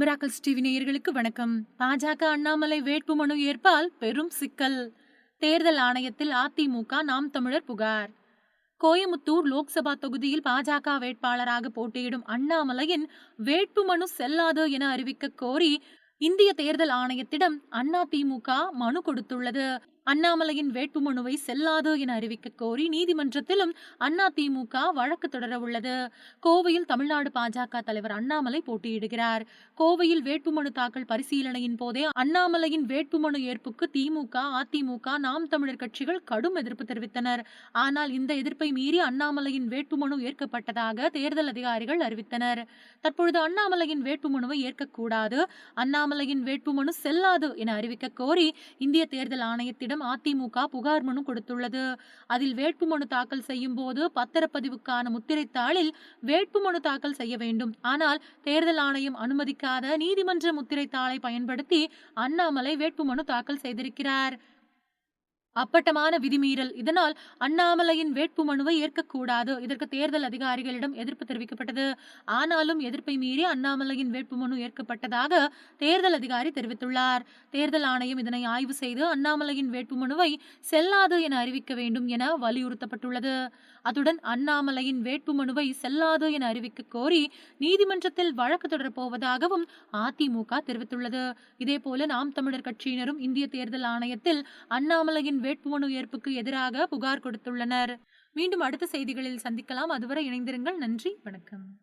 Miracles TV நேயர்களுக்கு வணக்கம். பாஜக அண்ணாமலை வேட்புமனு ஏற்பால் பெரும் சிக்கல். தேர்தல் ஆணையத்தில் அதிமுக நாம் தமிழர் புகார். கோயமுத்தூர் லோக்சபா தொகுதியில் பாஜக வேட்பாளராக போட்டியிடும் அண்ணாமலையின் வேட்புமனு செல்லாது என அறிவிக்க கோரி இந்திய தேர்தல் ஆணையத்திடம் அதிமுக மனு கொடுத்துள்ளது. அண்ணாமலையின் வேட்புமனுவை செல்லாது என அறிவிக்க கோரி நீதிமன்றத்திலும் அதிமுக வழக்கு தொடர உள்ளது. கோவையில் தமிழ்நாடு பாஜக தலைவர் அண்ணாமலை போட்டியிடுகிறார். கோவையில் வேட்புமனு தாக்கல் பரிசீலனையின் போதே அண்ணாமலையின் வேட்புமனு ஏற்புக்கு திமுக அதிமுக நாம் தமிழர் கட்சிகள் கடும் எதிர்ப்பு தெரிவித்தனர். ஆனால் இந்த எதிர்ப்பை மீறி அண்ணாமலையின் வேட்புமனு ஏற்கப்பட்டதாக தேர்தல் அதிகாரிகள் அறிவித்தனர். தற்பொழுது அண்ணாமலையின் வேட்புமனுவை ஏற்கக்கூடாது அண்ணாமலையின் வேட்புமனு செல்லாது என அறிவிக்க கோரி இந்திய தேர்தல் ஆணையத்திடம் அதிமுக புகார் மனு கொடுத்துள்ளது. அதில் வேட்புமனு தாக்கல் செய்யும் போது பத்திரப்பதிவுக்கான முத்திரைத்தாளில் வேட்புமனு தாக்கல் செய்ய வேண்டும். ஆனால் தேர்தல் ஆணையம் அனுமதிக்காத நீதிமன்ற முத்திரைத்தாளை பயன்படுத்தி அண்ணாமலை வேட்புமனு தாக்கல் செய்திருக்கிறார். அப்பட்டமான விதிமீறல். இதனால் அண்ணாமலையின் வேட்பு மனுவை ஏற்கக்கூடாது. இதற்கு தேர்தல் அதிகாரிகளிடம் எதிர்ப்பு தெரிவிக்கப்பட்டது. ஆனாலும் எதிர்ப்பை மீறி அண்ணாமலையின் வேட்பு மனு ஏற்கப்பட்டதாக தேர்தல் அதிகாரி தெரிவித்துள்ளார். தேர்தல் ஆணையம் இதனை ஆய்வு செய்து அண்ணாமலையின் வேட்பு மனுவை செல்லாது என அறிவிக்க வேண்டும் என வலியுறுத்தப்பட்டுள்ளது. அத்துடன் அண்ணாமலையின் வேட்பு மனுவை செல்லாது என அறிவிக்க கோரி நீதிமன்றத்தில் வழக்கு தொடரப்போவதாகவும் அதிமுக தெரிவித்துள்ளது. இதேபோல நாம் தமிழர் கட்சியினரும் இந்திய தேர்தல் ஆணையத்தில் அண்ணாமலையின் வேட்புமனு ஏற்புக்கு எதிராக புகார் கொடுத்துள்ளனர். மீண்டும் அடுத்த செய்திகளில் சந்திக்கலாம். அதுவரை இணைந்திருங்கள். நன்றி. வணக்கம்.